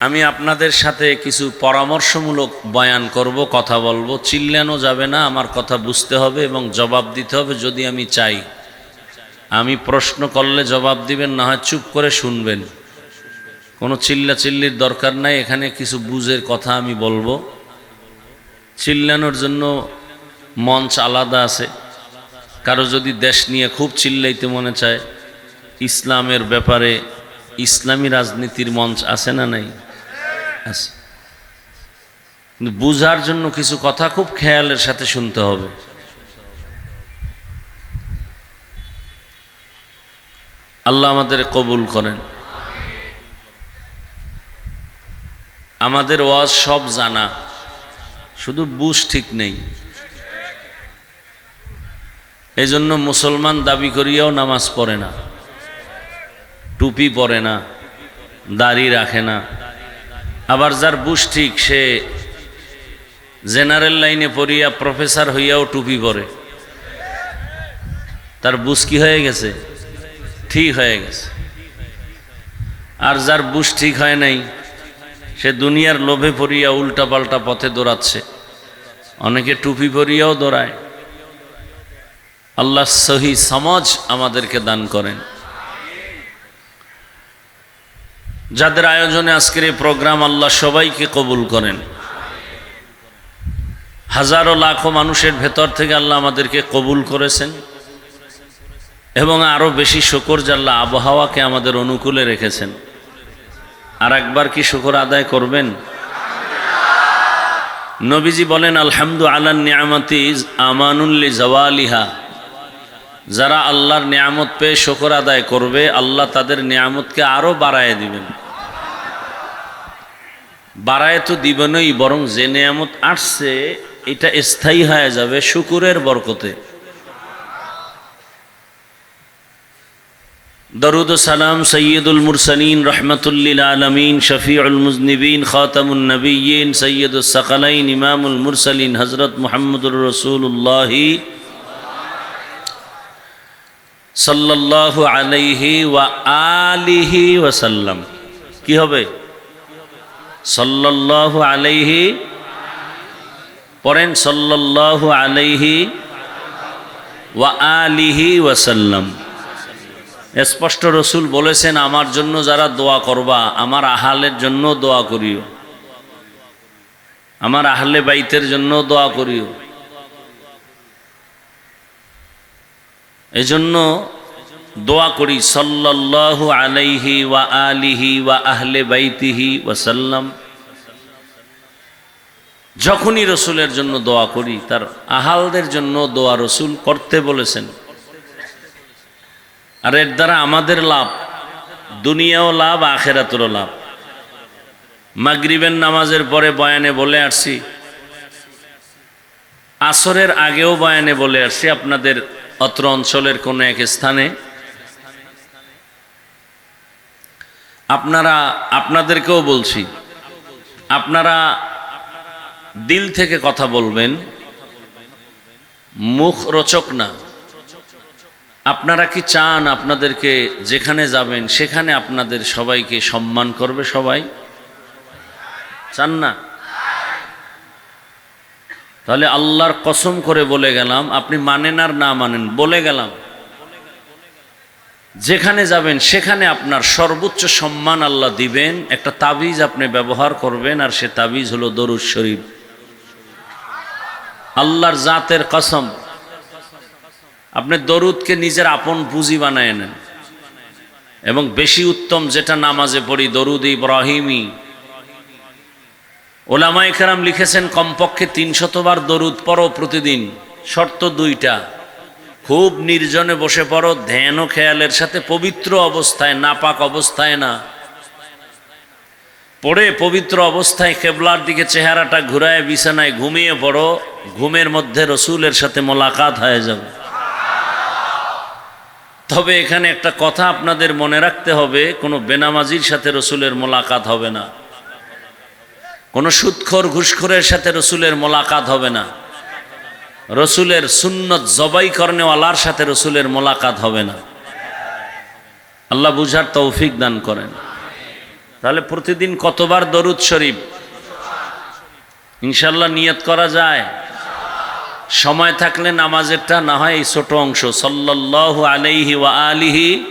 আমি আপনাদের সাথে কিছু পরামর্শমূলক বয়ান করব, কথা বলব। চিল্লানো যাবে না, আমার কথা বুঝতে হবে এবং জবাব দিতে হবে যদি আমি চাই। আমি প্রশ্ন করলে জবাব দিবেন, না হয় চুপ করে শুনবেন। কোনো চিল্লা চিল্লির দরকার নাই, এখানে কিছু বুঝের কথা আমি বলব। চিল্লানোর জন্য মঞ্চ আলাদা আছে। কারও যদি দেশ নিয়ে খুব চিল্লাইতে মনে চায়, ইসলামের ব্যাপারে ইসলামী রাজনীতির মঞ্চ আছে না নাই? আছে। কিন্তু বুঝার জন্য কিছু কথা খুব খেয়ালের সাথে শুনতে হবে। আল্লাহ আমাদের কবুল করেন। আমাদের ওয়াজ সব জানা। শুধু বুঝ ঠিক নেই। এই জন্য মুসলমান দাবি করিয়াও নামাজ পড়ে না। টুপি পরে না। দাড়ি রাখে না। আবার যার বুঝ ঠিক, সে জেনারেল লাইনে পড়িয়া প্রফেসর হইয়াও টুপি পরে। তার বুঝ কি হয়ে গেছে? ঠিক হয়ে গেছে। আর যার বুঝ ঠিক হয় নাই, সে দুনিয়ার লোভে পড়িয়া উল্টা পাল্টা পথে দৌড়াচ্ছে। অনেকে টুপি পরিয়াও দৌড়ায়। আল্লাহ সহি সমাজ আমাদেরকে দান করেন। যাদের আয়োজনে আজকের এই প্রোগ্রাম আল্লাহ সবাইকে কবুল করেন। হাজারো লাখো মানুষের ভেতর থেকে আল্লাহ আমাদেরকে কবুল করেছেন। এবং আরও বেশি শকর জাল্লা আবহাওয়াকে আমাদের অনুকূলে রেখেছেন। আর একবার কি শকর আদায় করবেন? নবীজি বলেন, আলহামদু আলান নিয়ামতি আমানুল্লি জওয়ালিহা। যারা আল্লাহর নিয়ামত পেয়ে শকর আদায় করবে, আল্লাহ তাদের নিয়ামতকে আরও বাড়ায় দিবেন। বাড়ায় তো দিবেনই, বরং যে নিয়ামত আসছে, এটা স্থায়ী হয়ে যাবে শুকুরের বরকতে। দরুদ সালাম সৈয়দুল মুরসলিন রহমতুল্লিল আলমিন, শফিউল মুজনিবিন খাতামুল নবীন সৈয়দুল সকলাইন, ইমামুল মুরসলিন হজরত মোহাম্মদুর রসুল্লাহি সাল্লাল্লাহু আলাইহি ওয়া আলিহি ওয়াসাল্লাম। কি হবে? সাল্লাল্লাহু আলাইহি পড়েন সাল্লাল্লাহু আলাইহি ওয়া আলিহি ওয়াসাল্লাম। স্পষ্ট রসুল বলেছেন, আমার জন্য যারা দোয়া করবা, আমার আহালের জন্য দোয়া করিও। আমার আহলে বাইতের জন্য দোয়া করিও। এজন্য দোয়া করি সাল্লাল্লাহু আলাইহি ওয়া আলিহি ওয়া আহলে বাইতিহি ওয়াসাল্লাম যখনই রসুলের জন্য দোয়া করি, তার আহালদের জন্য দোয়া রসুল করতে বলেছেন। আর এর দ্বারা আমাদের লাভ, দুনিয়াও লাভ, আখেরাতেরও লাভ। মাগরিবের নামাজের পরে বয়ানে বলে আসছি, আসরের আগেও বয়ানে বলে আসছি, আপনাদের অত্র অঞ্চলের কোনো এক স্থানে। আপনারা, আপনাদেরকেও বলছি, আপনারা দিল থেকে কথা বলবেন, মুখ রচক না। আপনারা কি চান আপনাদেরকে যেখানে যাবেন, সেখানে আপনাদের সবাইকে সম্মান করবে সবাই? চান না? তাহলে আল্লাহর কসম করে বলে গেলাম, আপনি মানেন আর না মানেন, বলে গেলাম। যেখানে যাবেন, সেখানে আপনার সর্বোচ্চ সম্মান আল্লাহ দিবেন, একটা তাবিজ আপনি ব্যবহার করবেন, আর সে তাবিজ হলো দরুদ শরীফ। আল্লাহর জাতের কসম। আপনি দরুদকে নিজের আপন পুঁজি বানায় নেন। এবং বেশি উত্তম যেটা নামাজে পড়ি, দরুদ ইব্রাহিমী। ওলামাই কেরাম লিখেছেন, কমপক্ষে তিনশতবার দরুদ পড়ো প্রতিদিন, শর্ত দুইটা। খুব নির্জনে বসে পড়ো ধ্যান ও খেয়ালের সাথে, পবিত্র অবস্থায়, নাপাক অবস্থায় না। পড়ে পবিত্র অবস্থায় কেবলার দিকে চেহারাটা ঘুরায়, বিছানায় ঘুমিয়ে পড়ো, ঘুমের মধ্যে রসুলের সাথে মোলাকাত হয়ে যাবে। তবে এখানে একটা কথা আপনাদের মনে রাখতে হবে, কোনো বেনামাজির সাথে রসুলের মোলাকাত হবে না। কোনো সুৎখর ঘুষখোরের সাথে রসুলের মোলাকাত হবে না। রসুলের সুন্নত জবাই করনেওয়ালার সাথে রসুলের মোলাকাত হবে না। আল্লাহ বুঝার তৌফিক দান করেন। তাহলে প্রতিদিন কতবার দরুদ শরীফ? ইনশাল্লাহ নিয়ত করা যায়। সময় থাকলে নামাজেরটা না হয় এই ছোট অংশ। সাল্লাল্লাহু আলাইহি ওয়া আলিহি।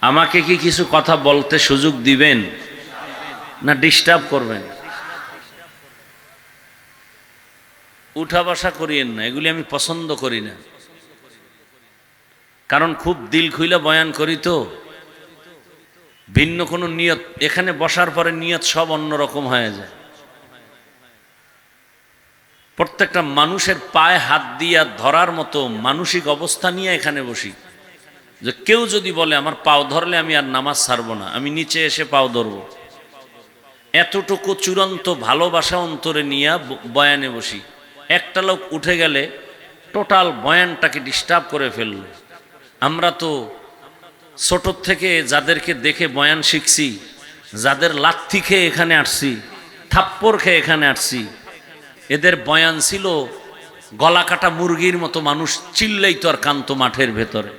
আমাকে কি কিছু কথা বলতে সুযোগ দিবেন? না ডিস্টার্ব করবেন? উঠা বসা করিয়েন না, এগুলি আমি পছন্দ করি না। কারণ খুব দিল খুইলা বয়ান করি তো। ভিন্ন কোনো নিয়ত, এখানে বসার পরে নিয়ত সব অন্যরকম হয়ে যায়। প্রত্যেকটা মানুষের পায়ে হাত দিয়া ধরার মতো মানসিক অবস্থা নিয়ে এখানে বসি। যে কেউ যদি বলে, আমার পাও ধরলে আমি আর নামাজ ছাড়বো না, আমি নিচে এসে পাও ধরবো। এতটুকু চূড়ান্ত ভালোবাসা অন্তরে নিয়ে বয়ানে বসি। একটা লোক উঠে গেলে টোটাল বয়ানটাকে ডিস্টার্ব করে ফেলল। আমরা তো ছোটোর থেকে যাদেরকে দেখে বয়ান শিখছি, যাদের লাথি খেয়ে এখানে আসছি, থাপ্পড় খেয়ে এখানে আসছি, এদের বয়ান ছিল গলা কাটা মুরগির মতো মানুষ চিল্লাই তো আর কান্ত মাঠের ভেতরে।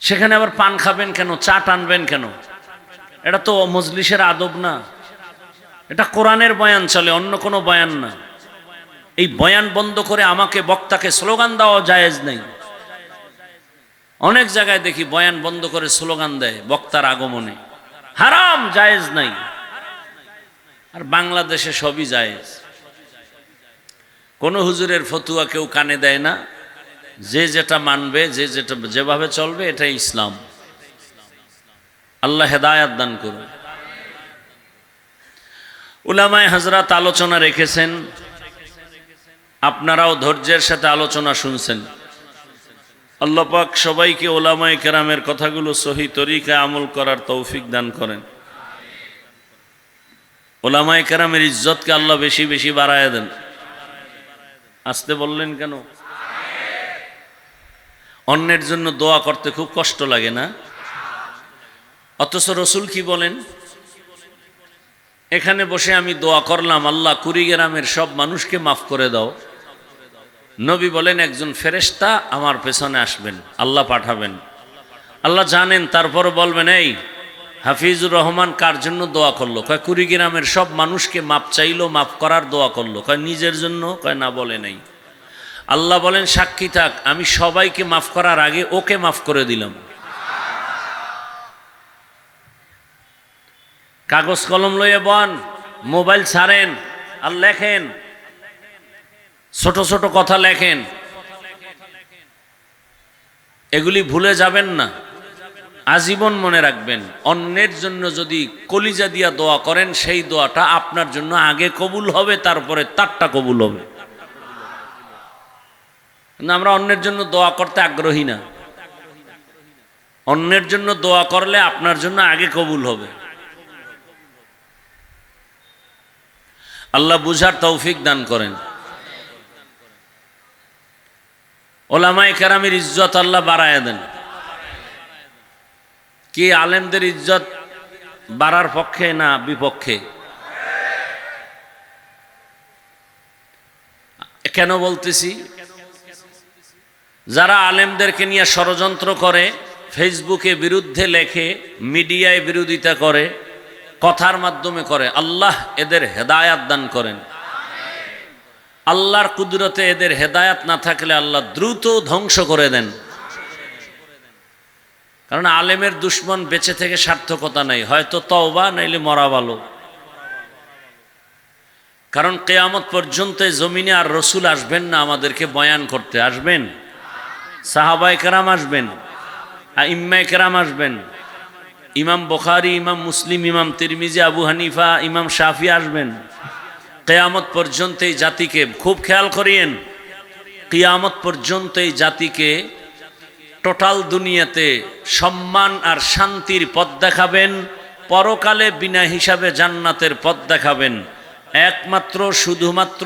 সেখানে আবার পান খাবেন কেন চা টানবেন কেন? এটা তো মজলিসের আদব না। এটা কোরআনের বয়ান চলে, অন্য কোনো বয়ান না। এই বয়ান বন্ধ করে আমাকে, বক্তাকে স্লোগান দেওয়া জায়েজ নেই। অনেক জায়গায় দেখি বয়ান বন্ধ করে স্লোগান দেয় বক্তার আগমনে। হারাম, জায়েজ নাই। আর বাংলাদেশে সবই জায়েজ। কোনো হুজুরের ফতুয়া কেউ কানে দেয় না। যে যেটা মানবে, যে যেটা, যেভাবে চলবে, এটাই ইসলাম। আল্লাহ হেদায়াত দান করুন। উলামায় হাজরাত আলোচনা রেখেছেন। আপনারাও ধৈর্যের সাথে আলোচনা শুনছেন। আল্লাহ পাক সবাইকে ওলামায় কেরামের কথাগুলো সহি তরিকায় আমল করার তৌফিক দান করেন। ওলামায় কেরামের ইজ্জতকে আল্লাহ বেশি বেশি বাড়ায় দেন। আসতে বললেন কেন? অন্যের জন্য দোয়া করতে খুব কষ্ট লাগে না? অথচ রসুল কি বলেন? এখানে বসে আমি দোয়া করলাম, আল্লাহ কুড়িগ্রামের সব মানুষকে মাফ করে দাও। নবী বলেন, একজন ফেরেশতা আমার পেছনে আসবেন, আল্লাহ পাঠাবেন। আল্লাহ জানেন তারপর বলবেন, এই হাফিজুর রহমান কার জন্য দোয়া করল? কয়, কুড়িগ্রামের সব মানুষকে মাপ চাইলো মাফ করার দোয়া করল। কয়, নিজের জন্য? কয়, না, বলে নাই। আল্লাহ বলেন, সাক্ষী থাক, আমি সবাইকে মাফ করার আগে ওকে মাফ করে দিলাম। কাগজ কলম লইয়ে বন, মোবাইল ছাড়েন আর লেখেন। ছোট ছোট কথা লেখেন। এগুলি ভুলে যাবেন না। আজীবন মনে রাখবেন, অন্যের জন্য যদি কলিজা দিয়া দোয়া করেন, সেই দোয়াটা আপনার জন্য আগে কবুল হবে, তারপরে তারটা কবুল হবে। কিন্তু আমরা অন্যের জন্য দোয়া করতে আগ্রহী না। অন্যের জন্য দোয়া করলে আপনার জন্য আগে কবুল হবে। আল্লাহ বুঝার তৌফিক দান করেন। ওলামাই কেরামের ইজ্জত আল্লাহ বাড়ায় দেন। কি আলেমদের ইজ্জত বাড়ার পক্ষে না বিপক্ষে? কেন বলতেছি? যারা আলেমদেরকে নিয়ে ষড়যন্ত্র করে, ফেসবুকে বিরুদ্ধে লেখে, মিডিয়ায় বিরোধিতা করে কথার মাধ্যমে করে, আল্লাহ এদের হেদায়াত দান করেন। আল্লাহর কুদরতে এদের হেদায়াত না থাকলে আল্লাহ দ্রুত ধ্বংস করে দেন। কারণ আলেমের দুশ্মন বেঁচে থেকে সার্থকতা নাই, হয়তো তওবা, নাইলে মরা ভালো। কারণ কেয়ামত পর্যন্ত জমিনে আর রসুল আসবেন না, আমাদেরকে বয়ান করতে আসবেন। সাহাবাই কেরাম আসবেন ইম্মাই কেরাম আসবেন। ইমাম বখারি, ইমাম মুসলিম, ইমাম তিরমিজি, আবু হানিফা, ইমাম শাফি আসবেন। কেয়ামত পর্যন্ত এই জাতিকে খুব খেয়াল করিয়েন। কিয়ামত পর্যন্ত এই জাতিকে টোটাল দুনিয়াতে সম্মান আর শান্তির পথ দেখাবেন, পরকালে বিনা হিসাবে জান্নাতের পথ দেখাবেন। একমাত্র, শুধুমাত্র